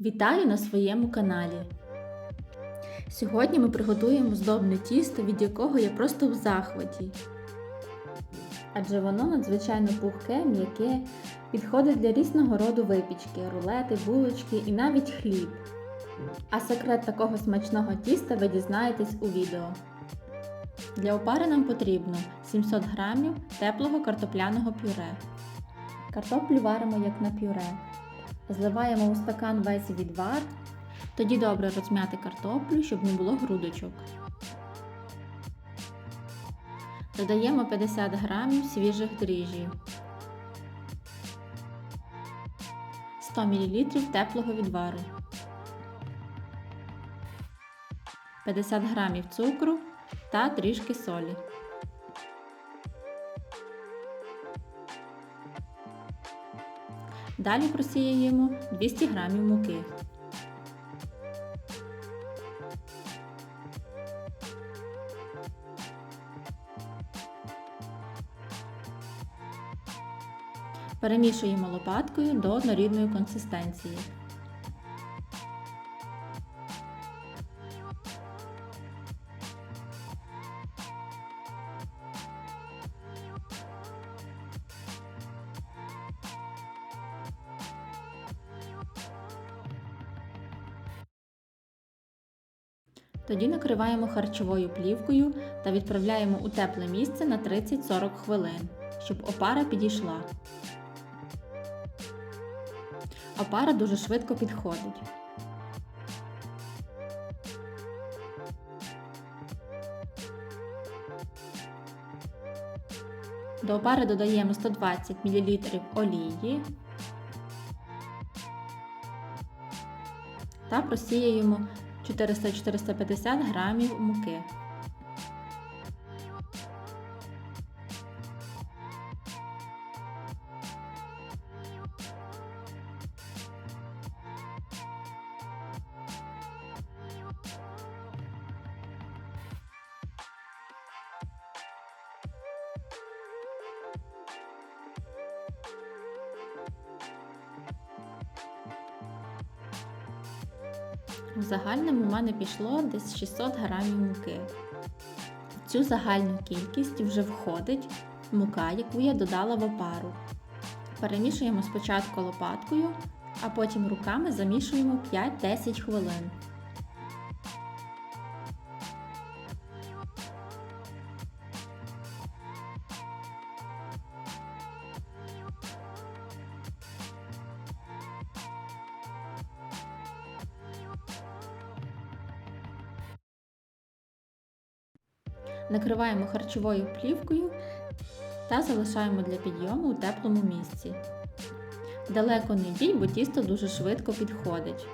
Вітаю на своєму каналі. Сьогодні ми приготуємо здобне тісто, від якого я просто в захваті. Адже воно надзвичайно пухке, м'яке, підходить для різного роду випічки, рулети, булочки і навіть хліб. А секрет такого смачного тіста ви дізнаєтесь у відео. Для опари нам потрібно 700 г теплого картопляного пюре. Картоплю варимо як на пюре. Зливаємо у стакан весь відвар, тоді добре розм'яти картоплю, щоб не було грудочок. Додаємо 50 г свіжих дріжджів, 100 мл теплого відвару, 50 г цукру та трішки солі. Далі просіяємо 200 г муки. Перемішуємо лопаткою до однорідної консистенції. Тоді накриваємо харчовою плівкою та відправляємо у тепле місце на 30-40 хвилин, щоб опара підійшла. Опара дуже швидко підходить. До опари додаємо 120 мл олії та просіяємо 400-450 грамів муки. В загальному в мене пішло десь 600 грамів муки. В цю загальну кількість вже входить мука, яку я додала в опару. Перемішуємо спочатку лопаткою, а потім руками замішуємо 5-10 хвилин. Накриваємо харчовою плівкою та залишаємо для підйому у теплому місці. Далеко не йдіть, бо тісто дуже швидко підходить.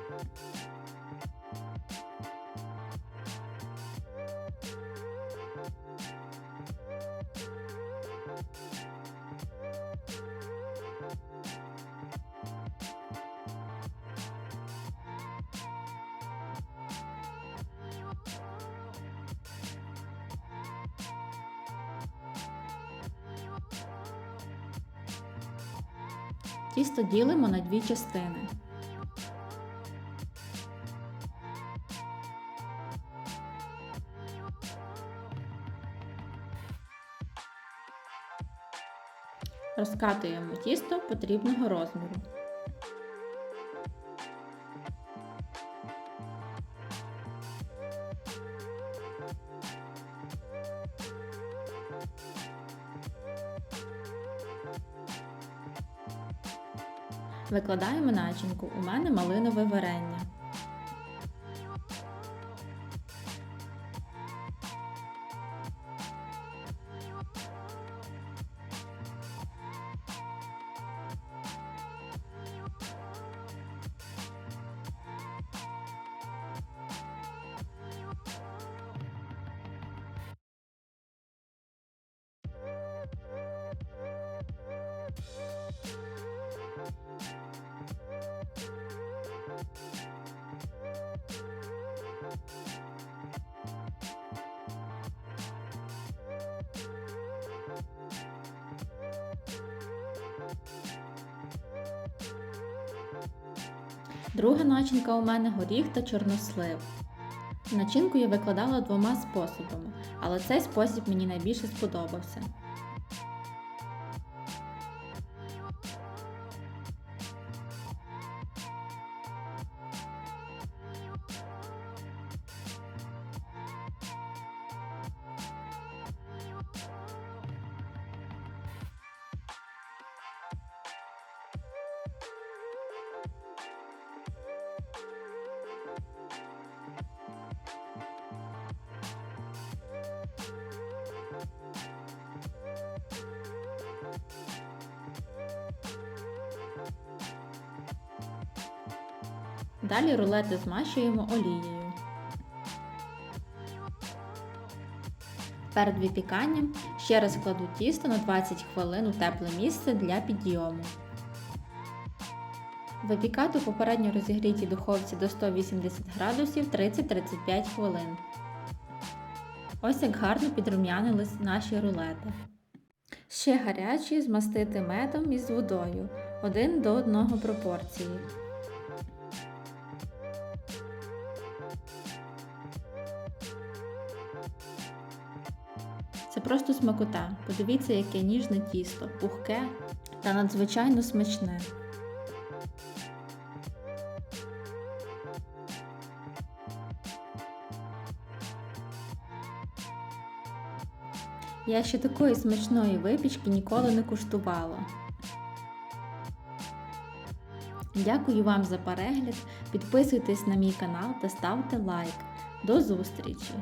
Тісто ділимо на дві частини. Розкатуємо тісто потрібного розміру. Викладаємо начинку. У мене малинове варення. Друга начинка у мене горіх та чорнослив. Начинку я викладала двома способами, але цей спосіб мені найбільше сподобався. Далі рулети змащуємо олією. Перед випіканням ще раз кладу тісто на 20 хвилин у тепле місце для підйому. Випікати у попередньо розігрітій духовці до 180 градусів 30-35 хвилин. Ось як гарно підрум'янились наші рулети. Ще гарячі змастити медом із водою 1 до 1 пропорції. Просто смакота. Подивіться, яке ніжне тісто, пухке та надзвичайно смачне. Я ще такої смачної випічки ніколи не куштувала. Дякую вам за перегляд. Підписуйтесь на мій канал та ставте лайк. До зустрічі!